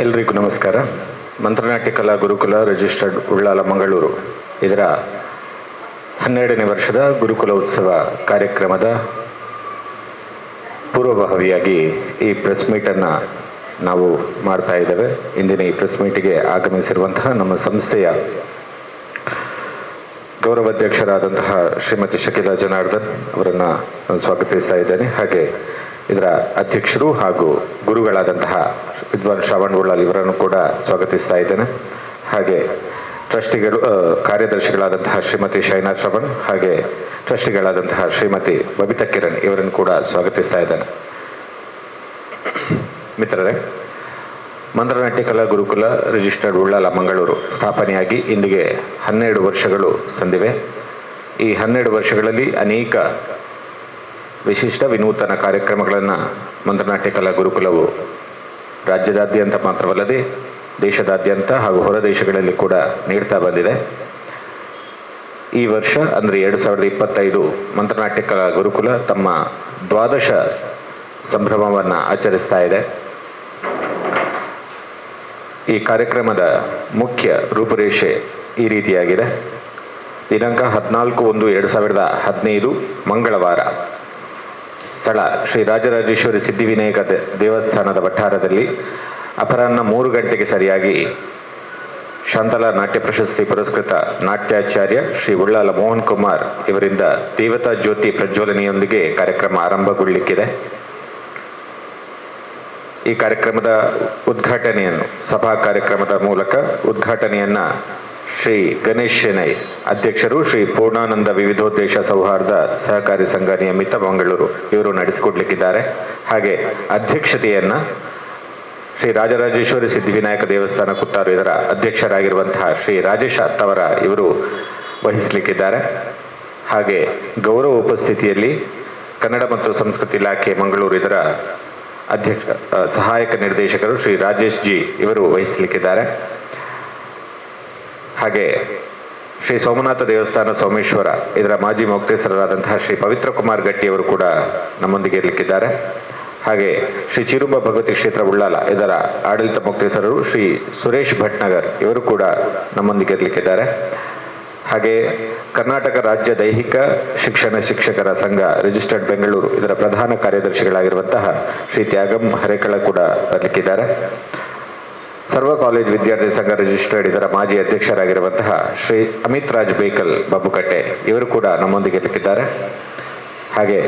ಎಲ್ರಿಗೂ ನಮಸ್ಕಾರ. ಮಂತ್ರನಾಟ್ಯ ಕಲಾ ಗುರುಕುಲ ರಿಜಿಸ್ಟರ್ಡ್ ಉಳ್ಳಾಲ ಮಂಗಳೂರು. ಇದರ ಹನ್ನೆರಡನೇ ವರ್ಷದ ಗುರುಕುಲ ಉತ್ಸವ ಕಾರ್ಯಕ್ರಮದ ಪೂರ್ವಭಾವಿಯಾಗಿ ಈ ಪ್ರೆಸ್ ಮೀಟನ್ನು ನಾವು ಮಾಡ್ತಾ ಇದ್ದೇವೆ. ಇಂದಿನ ಈ ಪ್ರೆಸ್ ಮೀಟಿಗೆ ಆಗಮಿಸಿರುವಂತಹ ನಮ್ಮ ಸಂಸ್ಥೆಯ ಗೌರವಾಧ್ಯಕ್ಷರಾದಂತಹ ಶ್ರೀಮತಿ ಶಕೀಲಾ ಜನಾರ್ದನ್ ಅವರನ್ನು ನಾನು ಸ್ವಾಗತಿಸ್ತಾ ಇದ್ದೇನೆ. ಹಾಗೆ ಇದರ ಅಧ್ಯಕ್ಷರು ಹಾಗೂ ಗುರುಗಳಾದಂತಹ ವಿದ್ವಾನ್ ಶ್ರವಣ್ ಉಳ್ಳಾಲ್ ಇವರನ್ನು ಕೂಡ ಸ್ವಾಗತಿಸ್ತಾ ಇದ್ದೇನೆ. ಹಾಗೆ ಟ್ರಸ್ಟಿಗಳು ಕಾರ್ಯದರ್ಶಿಗಳಾದಂತಹ ಶ್ರೀಮತಿ ಶೈನಾ ಶ್ರವಣ್ ಹಾಗೆ ಟ್ರಸ್ಟಿಗಳಾದಂತಹ ಶ್ರೀಮತಿ ಬಬಿತಾ ಕಿರಣ್ ಇವರನ್ನು ಕೂಡ ಸ್ವಾಗತಿಸ್ತಾ ಇದ್ದೇನೆ. ಮಿತ್ರರೇ ಮಂದ್ರನಾಟ್ಯ ಕಲಾ ಗುರುಕುಲ ರಿಜಿಸ್ಟರ್ಡ್ ಉಳ್ಳಾಲ ಮಂಗಳೂರು ಸ್ಥಾಪನೆಯಾಗಿ ಇಂದಿಗೆ ಹನ್ನೆರಡು ವರ್ಷಗಳು ಸಂದಿವೆ. ಈ ಹನ್ನೆರಡು ವರ್ಷಗಳಲ್ಲಿ ಅನೇಕ ವಿಶಿಷ್ಟ ವಿನೂತನ ಕಾರ್ಯಕ್ರಮಗಳನ್ನು ಮಂತ್ರನಾಟ್ಯ ಕಲಾ ಗುರುಕುಲವು ರಾಜ್ಯದಾದ್ಯಂತ ಮಾತ್ರವಲ್ಲದೆ ದೇಶದಾದ್ಯಂತ ಹಾಗೂ ಹೊರ ದೇಶಗಳಲ್ಲಿ ಕೂಡ ನೀಡ್ತಾ ಬಂದಿದೆ. ಈ ವರ್ಷ ಅಂದರೆ ಎರಡು ಸಾವಿರದ ಇಪ್ಪತ್ತೈದು ಮಂತ್ರನಾಟ್ಯ ಕಲಾ ಗುರುಕುಲ ತಮ್ಮ ದ್ವಾದಶ ಸಂಭ್ರಮವನ್ನು ಆಚರಿಸ್ತಾ ಇದೆ. ಈ ಕಾರ್ಯಕ್ರಮದ ಮುಖ್ಯ ರೂಪುರೇಷೆ ಈ ರೀತಿಯಾಗಿದೆ. ದಿನಾಂಕ ಹದಿನಾಲ್ಕು ಒಂದು ಎರಡು ಸಾವಿರದ ಹದಿನೈದು ಮಂಗಳವಾರ. ಸ್ಥಳ ಶ್ರೀ ರಾಜರಾಜೇಶ್ವರಿ ಸಿದ್ಧಿವಿನಾಯಕ ದೇವಸ್ಥಾನದ ವಠಾರದಲ್ಲಿ ಅಪರಾಹ್ನ ಮೂರು ಗಂಟೆಗೆ ಸರಿಯಾಗಿ ಶಾಂತಲಾ ನಾಟ್ಯ ಪ್ರಶಸ್ತಿ ಪುರಸ್ಕೃತ ನಾಟ್ಯಾಚಾರ್ಯ ಶ್ರೀ ಉಳ್ಳಾಲ ಮೋಹನ್ ಕುಮಾರ್ ಇವರಿಂದ ದೇವತಾ ಜ್ಯೋತಿ ಪ್ರಜ್ವಲನೆಯೊಂದಿಗೆ ಕಾರ್ಯಕ್ರಮ ಆರಂಭಗೊಳ್ಳಿಕ್ಕಿದೆ. ಈ ಕಾರ್ಯಕ್ರಮದ ಉದ್ಘಾಟನೆಯನ್ನು, ಸಭಾ ಕಾರ್ಯಕ್ರಮದ ಮೂಲಕ ಉದ್ಘಾಟನೆಯನ್ನ ಶ್ರೀ ಗಣೇಶ್ ಶೆನೈ ಅಧ್ಯಕ್ಷರು, ಶ್ರೀ ಪೂರ್ಣಾನಂದ ವಿವಿಧೋದ್ದೇಶ ಸೌಹಾರ್ದ ಸಹಕಾರಿ ಸಂಘ ನಿಯಮಿತ ಮಂಗಳೂರು ಇವರು ನಡೆಸಿಕೊಡ್ಲಿಕ್ಕಿದ್ದಾರೆ. ಹಾಗೆ ಅಧ್ಯಕ್ಷತೆಯನ್ನ ಶ್ರೀ ರಾಜರಾಜೇಶ್ವರಿ ಸಿದ್ಧಿವಿನಾಯಕ ದೇವಸ್ಥಾನ ಕುತ್ತಾರು ಇದರ ಅಧ್ಯಕ್ಷರಾಗಿರುವಂತಹ ಶ್ರೀ ರಾಜೇಶ್ ಅತ್ತವರ ಇವರು ವಹಿಸಲಿಕ್ಕಿದ್ದಾರೆ. ಹಾಗೆ ಗೌರವ ಉಪಸ್ಥಿತಿಯಲ್ಲಿ ಕನ್ನಡ ಮತ್ತು ಸಂಸ್ಕೃತಿ ಇಲಾಖೆ ಮಂಗಳೂರು ಇದರ ಅಧ್ಯಕ್ಷ ಸಹಾಯಕ ನಿರ್ದೇಶಕರು ಶ್ರೀ ರಾಜೇಶ್ ಜಿ ಇವರು ವಹಿಸಲಿಕ್ಕಿದ್ದಾರೆ. ಹಾಗೆ ಶ್ರೀ ಸೋಮನಾಥ ದೇವಸ್ಥಾನ ಸೋಮೇಶ್ವರ, ಇದರ ಮಾಜಿ ಮೊಕ್ತೇಸರರಾದಂತಹ ಶ್ರೀ ಪವಿತ್ರ ಕುಮಾರ್ ಗಟ್ಟಿ ಅವರು ಕೂಡ ನಮ್ಮೊಂದಿಗೆ ಇರಲಿಕ್ಕಿದ್ದಾರೆ. ಹಾಗೆ ಶ್ರೀ ಚಿರುಂಬ ಭಗವತಿ ಕ್ಷೇತ್ರ ಉಳ್ಳಾಲ, ಇದರ ಆಡಳಿತ ಮುಕ್ತೇಸರರು ಶ್ರೀ ಸುರೇಶ್ ಭಟ್ನಗರ್ ಇವರು ಕೂಡ ನಮ್ಮೊಂದಿಗೆ ಇರಲಿಕ್ಕಿದ್ದಾರೆ. ಹಾಗೆ ಕರ್ನಾಟಕ ರಾಜ್ಯ ದೈಹಿಕ ಶಿಕ್ಷಣ ಶಿಕ್ಷಕರ ಸಂಘ ರಿಜಿಸ್ಟರ್ಡ್ ಬೆಂಗಳೂರು, ಇದರ ಪ್ರಧಾನ ಕಾರ್ಯದರ್ಶಿಗಳಾಗಿರುವಂತಹ ಶ್ರೀ ತ್ಯಾಗಂ ಹರೇಕಳ ಕೂಡ ಬರಲಿಕ್ಕಿದ್ದಾರೆ. ಸರ್ವ ಕಾಲೇಜ್ ವಿದ್ಯಾರ್ಥಿ ಸಂಘ ರಿಜಿಸ್ಟರ್ಡ್ ಇದರ ಮಾಜಿ ಅಧ್ಯಕ್ಷರಾಗಿರುವಂತಹ ಶ್ರೀ ಅಮಿತ್ ರಾಜ್ ಬೇಕಲ್ ಬಬ್ಬುಕಟ್ಟೆ ಇವರು ಕೂಡ ನಮ್ಮೊಂದಿಗೆ ಇರಲಿಕ್ಕಿದ್ದಾರೆ. ಹಾಗೆ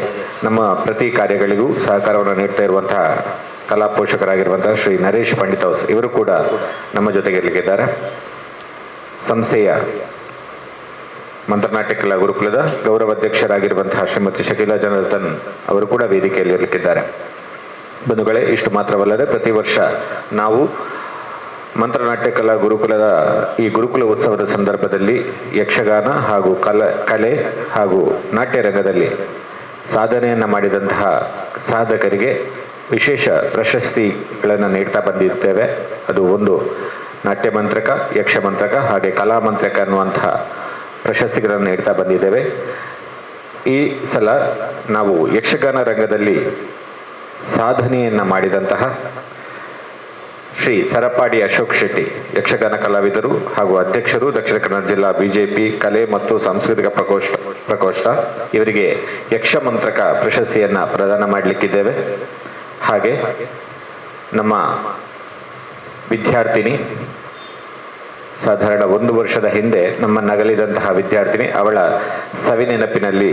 ನಮ್ಮ ಪ್ರತಿ ಕಾರ್ಯಗಳಿಗೂ ಸಹಕಾರವನ್ನು ನೀಡ್ತಾ ಇರುವಂತಹ ಕಲಾ ಪೋಷಕರಾಗಿರುವಂತಹ ಶ್ರೀ ನರೇಶ್ ಪಂಡಿತ್ ಹೌಸ್ ಇವರು ಕೂಡ ನಮ್ಮ ಜೊತೆಗೆ ಇರಲಿಕ್ಕಿದ್ದಾರೆ. ಸಂಸ್ಥೆಯ ಮಂತ್ರನಾಟ್ಯ ಕಲಾ ಗುರುಕುಲದ ಗೌರವಾಧ್ಯಕ್ಷರಾಗಿರುವಂತಹ ಶ್ರೀಮತಿ ಶಕೀಲಾ ಜನಾರ್ದನ್ ಅವರು ಕೂಡ ವೇದಿಕೆಯಲ್ಲಿ ಇರಲಿಕ್ಕಿದ್ದಾರೆ. ಬಂಧುಗಳೇ, ಇಷ್ಟು ಮಾತ್ರವಲ್ಲದೆ ಪ್ರತಿ ವರ್ಷ ನಾವು ಮಂತ್ರನಾಟ್ಯ ಕಲಾ ಗುರುಕುಲದ ಈ ಗುರುಕುಲ ಉತ್ಸವದ ಸಂದರ್ಭದಲ್ಲಿ ಯಕ್ಷಗಾನ ಹಾಗೂ ಕಲ, ಕಲೆ ಹಾಗೂ ನಾಟ್ಯ ರಂಗದಲ್ಲಿ ಸಾಧನೆಯನ್ನು ಮಾಡಿದಂತಹ ಸಾಧಕರಿಗೆ ವಿಶೇಷ ಪ್ರಶಸ್ತಿಗಳನ್ನು ನೀಡ್ತಾ ಬಂದಿರ್ತೇವೆ. ಅದು ಒಂದು ನಾಟ್ಯ ಮಂತ್ರಕ, ಯಕ್ಷ ಮಂತ್ರಕ ಹಾಗೆ ಕಲಾ ಮಂತ್ರಕ ಅನ್ನುವಂತಹ ಪ್ರಶಸ್ತಿಗಳನ್ನು ನೀಡ್ತಾ ಬಂದಿದ್ದೇವೆ. ಈ ಸಲ ನಾವು ಯಕ್ಷಗಾನ ರಂಗದಲ್ಲಿ ಸಾಧನೆಯನ್ನು ಮಾಡಿದಂತಹ ಶ್ರೀ ಸರಪಾಡಿ ಅಶೋಕ್ ಶೆಟ್ಟಿ, ಯಕ್ಷಗಾನ ಕಲಾವಿದರು ಹಾಗೂ ಅಧ್ಯಕ್ಷರು, ದಕ್ಷಿಣ ಕನ್ನಡ ಜಿಲ್ಲಾ ಬಿಜೆಪಿ, ಕಲೆ ಮತ್ತು ಸಾಂಸ್ಕೃತಿಕ ಪ್ರಕೋಷ್ಠ ಪ್ರಕೋಷ್ಠ. ಇವರಿಗೆ ಯಕ್ಷ ಮಂತ್ರಕ ಪ್ರಶಸ್ತಿಯನ್ನ ಪ್ರದಾನ ಮಾಡಲಿಕ್ಕಿದ್ದೇವೆ. ಹಾಗೆ ನಮ್ಮ ವಿದ್ಯಾರ್ಥಿನಿ, ಸಾಧಾರಣ ಒಂದು ವರ್ಷದ ಹಿಂದೆ ನಮ್ಮ ನಗಲಿದಂತಹ ವಿದ್ಯಾರ್ಥಿನಿ, ಅವಳ ಸವಿನೆನಪಿನಲ್ಲಿ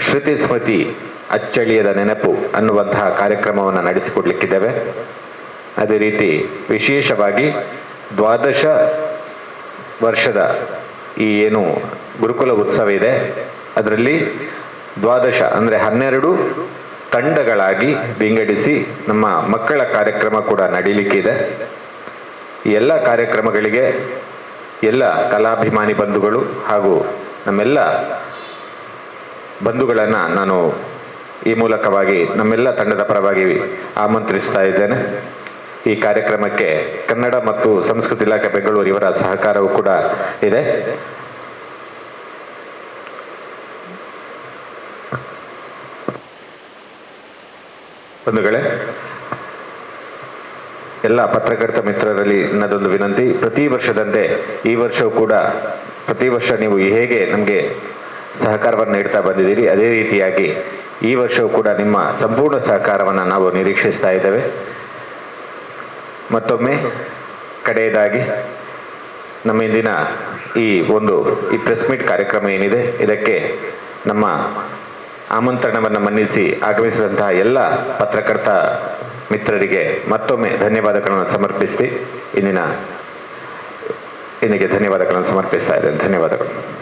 ಶ್ರುತಿ ಸ್ಮೃತಿ ಅಚ್ಚಳಿಯದ ನೆನಪು ಅನ್ನುವಂತಹ ಕಾರ್ಯಕ್ರಮವನ್ನು ನಡೆಸಿಕೊಡ್ಲಿಕ್ಕಿದ್ದೇವೆ. ಅದೇ ರೀತಿ ವಿಶೇಷವಾಗಿ ದ್ವಾದಶ ವರ್ಷದ ಈ ಏನು ಗುರುಕುಲ ಉತ್ಸವ ಇದೆ, ಅದರಲ್ಲಿ ದ್ವಾದಶ ಅಂದರೆ ಹನ್ನೆರಡು ತಂಡಗಳಾಗಿ ವಿಂಗಡಿಸಿ ನಮ್ಮ ಮಕ್ಕಳ ಕಾರ್ಯಕ್ರಮ ಕೂಡ ನಡೀಲಿಕ್ಕಿದೆ ಈ ಎಲ್ಲ ಕಾರ್ಯಕ್ರಮಗಳಿಗೆ ಎಲ್ಲ ಕಲಾಭಿಮಾನಿ ಬಂಧುಗಳು ಹಾಗೂ ನಮ್ಮೆಲ್ಲ ಬಂಧುಗಳನ್ನು ನಾನು ಈ ಮೂಲಕವಾಗಿ ನಮ್ಮೆಲ್ಲ ತಂಡದ ಪರವಾಗಿ ಆಮಂತ್ರಿಸ್ತಾ ಇದ್ದೇನೆ. ಈ ಕಾರ್ಯಕ್ರಮಕ್ಕೆ ಕನ್ನಡ ಮತ್ತು ಸಂಸ್ಕೃತಿ ಇಲಾಖೆ ಬೆಂಗಳೂರು ಇವರ ಸಹಕಾರವೂ ಕೂಡ ಇದೆ. ಬಂಧುಗಳೇ, ಎಲ್ಲ ಪತ್ರಕರ್ತ ಮಿತ್ರರಲ್ಲಿ ನನ್ನದೊಂದು ವಿನಂತಿ. ಪ್ರತಿ ವರ್ಷದಂತೆ ಈ ವರ್ಷವೂ ಕೂಡ ಪ್ರತಿ ವರ್ಷ ನೀವು ಹೇಗೆ ನಮಗೆ ಸಹಕಾರವನ್ನು ನೀಡ್ತಾ ಬಂದಿದ್ದೀರಿ, ಅದೇ ರೀತಿಯಾಗಿ ಈ ವರ್ಷವೂ ಕೂಡ ನಿಮ್ಮ ಸಂಪೂರ್ಣ ಸಹಕಾರವನ್ನು ನಾವು ನಿರೀಕ್ಷಿಸ್ತಾ ಇದ್ದೇವೆ. ಮತ್ತೊಮ್ಮೆ ಕಡೆಯದಾಗಿ ನಮ್ಮ ಇಂದಿನ ಈ ಒಂದು ಈ ಪ್ರೆಸ್ ಮೀಟ್ ಕಾರ್ಯಕ್ರಮ ಏನಿದೆ, ಇದಕ್ಕೆ ನಮ್ಮ ಆಮಂತ್ರಣವನ್ನು ಮನ್ನಿಸಿ ಆಗಮಿಸಿದಂತಹ ಎಲ್ಲ ಪತ್ರಕರ್ತ ಮಿತ್ರರಿಗೆ ಮತ್ತೊಮ್ಮೆ ಧನ್ಯವಾದಗಳನ್ನು ಸಮರ್ಪಿಸಿ ಇಂದಿನ, ಇಂದಿಗೆ ಧನ್ಯವಾದಗಳನ್ನು ಸಮರ್ಪಿಸ್ತಾ ಇದ್ದೇನೆ. ಧನ್ಯವಾದಗಳು.